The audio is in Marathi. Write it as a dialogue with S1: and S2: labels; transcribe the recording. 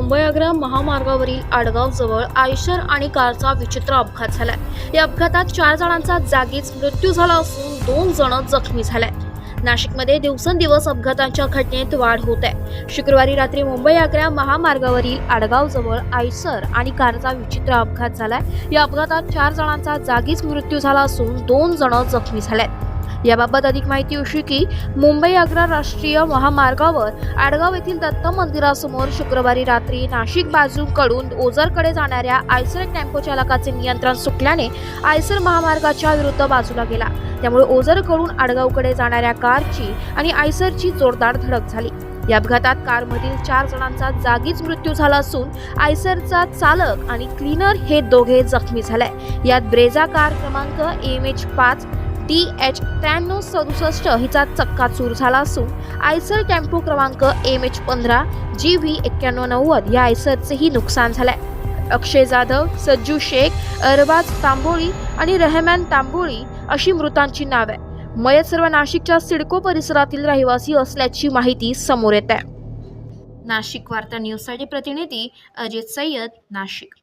S1: मुंबई आग्रा महामार्गावरील आडगाव जवळ आयशर आणि कारचा विचित्र अपघात झालाय. या अपघातात चार जणांचा जागीच मृत्यू झाला असून दोन जण जखमी झाले नाशिकमध्ये दिवसेंदिवस अपघातांच्या घटनेत वाढ होत आहे. शुक्रवारी रात्री मुंबई आग्रा महामार्गावरील आडगाव जवळ आयसर आणि कारचा विचित्र अपघात झालाय. या अपघातात चार जणांचा जागीच मृत्यू झाला असून दोन जण जखमी झाल्यात याबाबत अधिक माहिती अशी की मुंबई आग्रा राष्ट्रीय महामार्गावर आडगाव येथील दत्त मंदिरासमोर शुक्रवारी रात्री नाशिक बाजूकडून ओझरकडे जाणाऱ्या आयसर टेम्पो चालकाचे नियंत्रण सुटल्याने आयसर महामार्गाच्या विरुद्ध बाजूला गेला. त्यामुळे ओझरकडून आडगावकडे जाणाऱ्या कारची आणि आयसरची जोरदार धडक झाली. या अपघातात कारमधील चार जणांचा जागीच मृत्यू झाला असून आयसरचा चालक आणि क्लीनर हे दोघे जखमी झाले. यात ब्रेझा कार क्रमांक एम एच पाच टी एच त्र्याण्णव सदुसष्ट हिचा चक्काचूर झाला असून आयसर टेम्पो क्रमांक एम एच पंधरा जी व्ही एक्क्याण्णव नव्वद या आयसरचेही नुकसान झालंय. अक्षय जाधव सज्जू शेख अरबाज तांबोळी आणि रहमान तांबोळी अशी मृतांची नावे. मयत सर्व नाशिकच्या सिडको परिसरातील रहिवासी असल्याची माहिती समोर येत आहे. नाशिक वार्ता न्यूजसाठी प्रतिनिधी अजित सय्यद नाशिक.